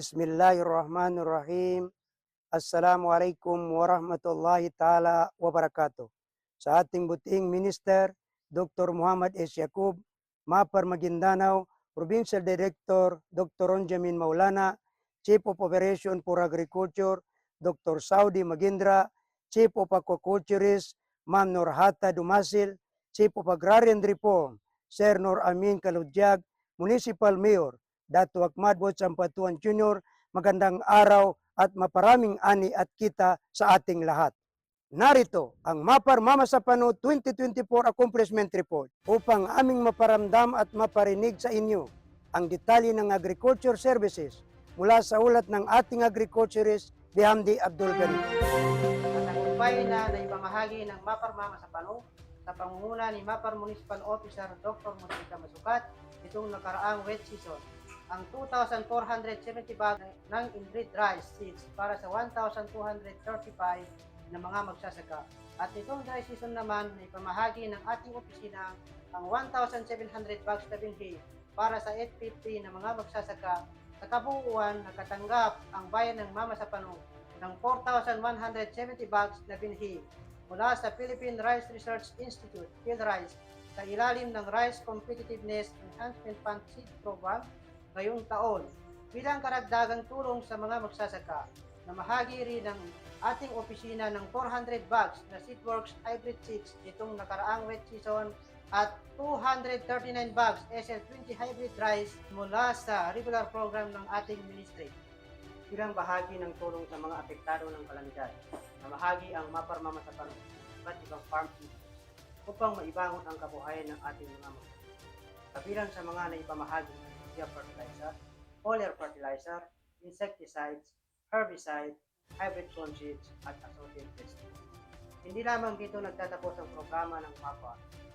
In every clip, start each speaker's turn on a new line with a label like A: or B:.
A: Bismillahirrahmanirrahim. Assalamualaikum warahmatullahi taala wabarakatuh. Sa ating buting Minister, Dr. Muhammad S. Yacub, Mapar Maguindanao, Provincial Director, Dr. Ronjamin Maulana, Chief of Operation for Agriculture, Dr. Saudi Magindra, Chief of Aquaculturist, Ma'am Norhata Dumasil, Chief of Agrarian Reform, Sir Nor Amin Kaludyag, Municipal Mayor, Dato Ahmad Sampatuan Jr., magandang araw at maparaming ani at kita sa ating lahat. Narito ang Mapar Mama sa Pano 2024 Accomplishment Report upang aming maparamdam at maparinig sa inyo ang detalye ng agriculture services mula sa ulat ng ating agriculturist Bihamdi Abdul Ghani.
B: Natagumpay na naipamahagi ng Mapar Mama sa Pano sa pangunguna ni Mapar Municipal Officer Dr. Monica Masukat itong nakaraang wet season. Ang 2,470 bag ng inbreed rice seeds para sa 1,235 na mga magsasaka. At itong dry season naman na ipamahagi ng ating opisina ang 1,700 bags na binhi para sa 850 na mga magsasaka sa kabuuan nakatanggap ang bayan ng Mama sa Pano ng 4,170 bags na binhi mula sa Philippine Rice Research Institute, PhilRice, sa ilalim ng Rice Competitiveness Enhancement Fund Seed Program ngayong taon bilang karagdagang tulong sa mga magsasaka na mahagi rin ng ating opisina ng 400 bags na Seedworks hybrid seeds itong nakaraang wet season at 239 bags SL20 hybrid rice mula sa regular program ng ating ministry. Bilang bahagi ng tulong sa mga apektado ng kalamidad na mahagi ang maparmama sa panahon at ibang farm upang maibangon ang kabuhayan ng ating mga mga. Kabilang sa mga naipamahagi urea fertilizer, foliar fertilizer, insecticides, herbicide, hybrid corn seeds, at assorted pesticide. Hindi lamang dito nagtatapos ang programa ng MAPA.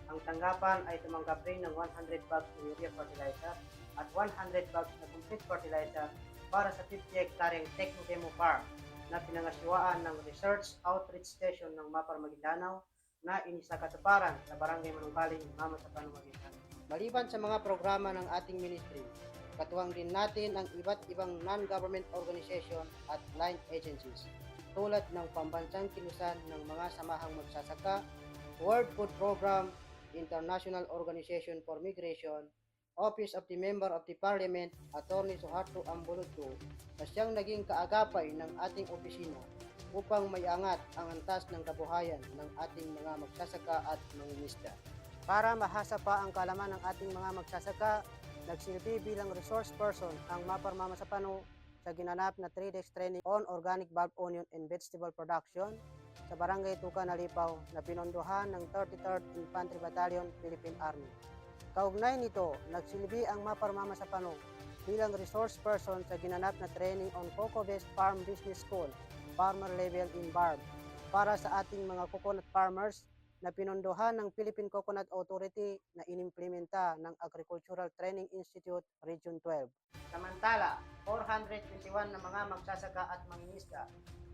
B: Ang tanggapan ay tumanggap rin ng 100 bags ng urea fertilizer at 100 bags na complete fertilizer para sa 50 hektaryeng Techno Demo Farm na pinangasiwaan ng Research Outreach Station ng Mapar Maguindanao na inisakatuparan sa Barangay Manungkaling, Mama sa Maguindanao. Maliban sa mga programa ng ating ministry, katuwang din natin ang iba't ibang non-government organization at line agencies tulad ng pambansang kilusan ng mga samahang magsasaka, World Food Program, International Organization for Migration, Office of the Member of the Parliament, Attorney Suharto Ambuluto, na siyang naging kaagapay ng ating opisina upang maiangat ang antas ng kabuhayan ng ating mga magsasaka at mangingisda. Para mahasa pa ang kalaman ng ating mga magsasaka, nagsilbi bilang resource person ang Mapar sa Pano sa ginanap na 3 days training on organic bulb onion and vegetable production sa Barangay Tuca, Nalipaw na pinondohan ng 33rd Infantry Battalion, Philippine Army. Kaugnay nito, nagsilbi ang Mapar sa Pano bilang resource person sa ginanap na training on Coco Best Farm Business School, farmer level in Barb, para sa ating mga coconut farmers na pinondohan ng Philippine Coconut Authority na inimplementa ng Agricultural Training Institute Region 12. Samantala, 421 na mga magsasaka at mangingisda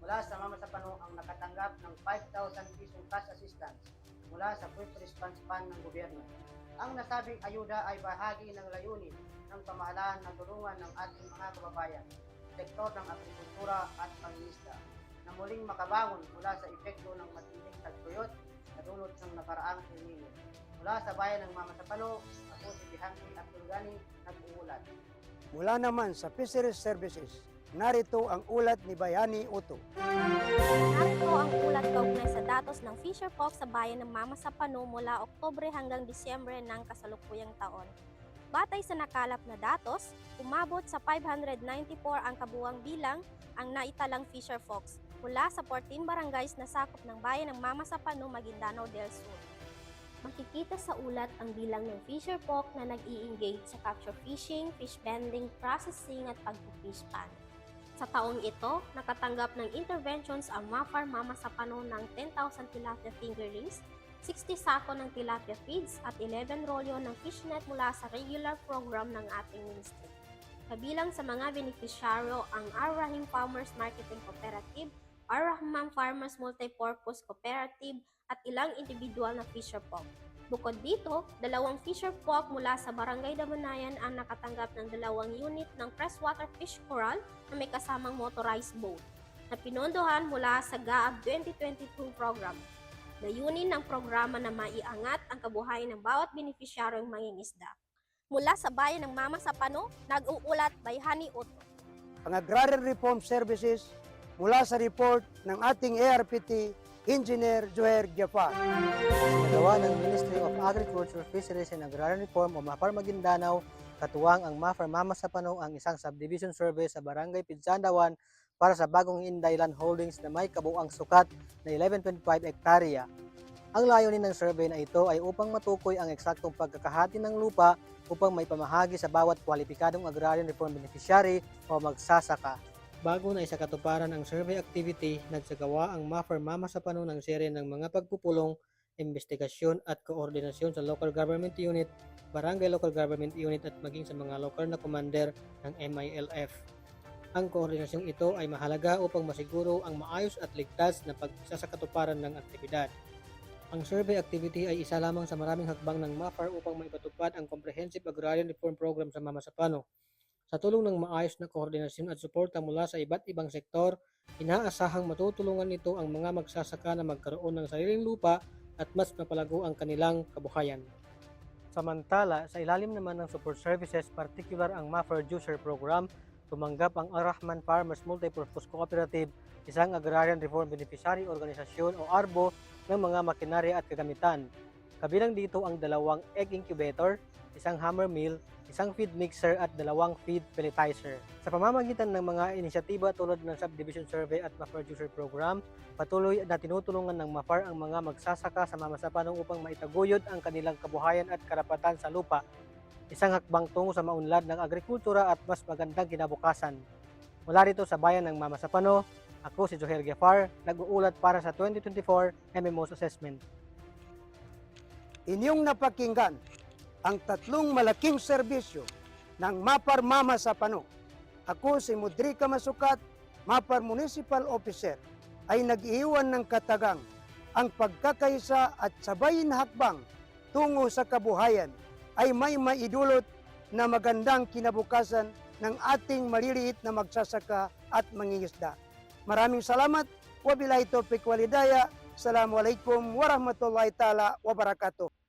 B: mula sa Mama sa Pano ang nakatanggap ng 5,000 pisong cash assistance mula sa Quick Response Fund ng gobyerno. Ang nasabing ayuda ay bahagi ng layunin ng pamahalaan na tulungan ng ating mga kababayan, sektor ng agrikultura at pangingisda, na muling makabangon mula sa epekto ng matinding tagtuyot na dulot ng nakaraang El Nino. Mula sa bayan ng Mama sa Pano, ako si Bihangi Abdul Gani, nag-uulat. Mula naman sa Fisheries Services, narito ang ulat ni Bayani Uto.
C: Narito ang ulat kaugnay sa datos ng Fisher Folk sa bayan ng Mama sa Pano mula Oktobre hanggang Disyembre ng kasalukuyang taon. Batay sa nakalap na datos, umabot sa 594 ang kabuwang bilang ang naitalang Fisher Fox mula sa 14 barangays na sakop ng bayan ng Mama sa Pano, Maguindanao del Sur. Makikita sa ulat ang bilang ng fisher folk na nag-i-engage sa capture fishing, fish vending, processing at pag-fish pan. Sa taong ito, nakatanggap ng interventions ang Mafar Mama ng 10,000 tilapia fingerlings, 60 sako ng tilapia feeds at 11 rolyo ng fishnet mula sa regular program ng ating ministry. Kabilang sa mga beneficiaryo ang Ar Rahim Farmers Marketing Cooperative, Ar-Rahman Farmers Multipurpose Cooperative at ilang individual na fisher folk. Bukod dito, dalawang fisher folk mula sa Barangay Damanayan ang nakatanggap ng dalawang unit ng freshwater fish corral na may kasamang motorized boat na pinondohan mula sa GAAB 2022 program. Layunin ng programa na maiangat ang kabuhayan ng bawat benepisyaryong mangingisda. Mula sa bayan ng Mama sa Pano, nag-uulat by Hani Otto.
A: ang Agrarian Reform Services mula sa report ng ating ARPT Engineer Joher Jafar.
D: Nagawa ng Ministry of Agriculture, Fisheries and Agrarian Reform o MAPAR Maguindanao, katuwang ang MAFAR Mama sa Pano ang isang subdivision survey sa Barangay Pinsandawan para sa bagong Inday Land Holdings na may kabuang sukat na 11.5 hektarya. Ang layunin ng survey na ito ay upang matukoy ang eksaktong pagkakahati ng lupa upang may pamahagi sa bawat kwalipikadong agrarian reform beneficiary o magsasaka. Bago na isa katuparan ang survey activity, nagsagawa ang MAFAR Mama sa Pano ng serye ng mga pagpupulong, investigasyon at koordinasyon sa local government unit, barangay local government unit at maging sa mga local na commander ng MILF. Ang koordinasyong ito ay mahalaga upang masiguro ang maayos at ligtas na pagsasakatuparan ng aktibidad. Ang survey activity ay isa lamang sa maraming hakbang ng MAFAR upang maipatupad ang Comprehensive Agrarian Reform Program sa Mamasapano. Sa tulong ng maayos na koordinasyon at suporta mula sa iba't ibang sektor, inaasahang matutulungan nito ang mga magsasaka na magkaroon ng sariling lupa at mas mapalago ang kanilang kabuhayan. Samantala, sa ilalim naman ng support services, particular ang MAFAR Juicer Program, tumanggap ang Ar-Rahman Farmers Multipurpose Cooperative, isang agrarian reform beneficiary organisasyon o ARBO ng mga makinarya at kagamitan. Kabilang dito ang dalawang egg incubator, isang hammer mill, isang feed mixer at dalawang feed pelletizer. Sa pamamagitan ng mga inisyatiba tulad ng Subdivision Survey at MAFAR Juicer Program, patuloy na tinutulungan ng MAFAR ang mga magsasaka sa mamasapanong upang maitaguyod ang kanilang kabuhayan at karapatan sa lupa. Isang hakbang tungo sa maunlad ng agrikultura at mas magandang kinabukasan. Mula rito sa bayan ng Mamasapano, ako si Joher Gafar, nag-uulat para sa 2024 MMOs Assessment.
A: Inyong napakinggan ang tatlong malaking serbisyo ng Mapar Mama sa. Ako si Mudrika Masukat, Mapar Municipal Officer, ay nag-iwan ng katagang ang pagkakaisa at sabay na hakbang tungo sa kabuhayan ay may maidulot na magandang kinabukasan ng ating maliliit na magsasaka at mangingisda. Maraming salamat. Wabillahi taufiq walidaya. Assalamualaikum warahmatullahi taala wabarakatuh.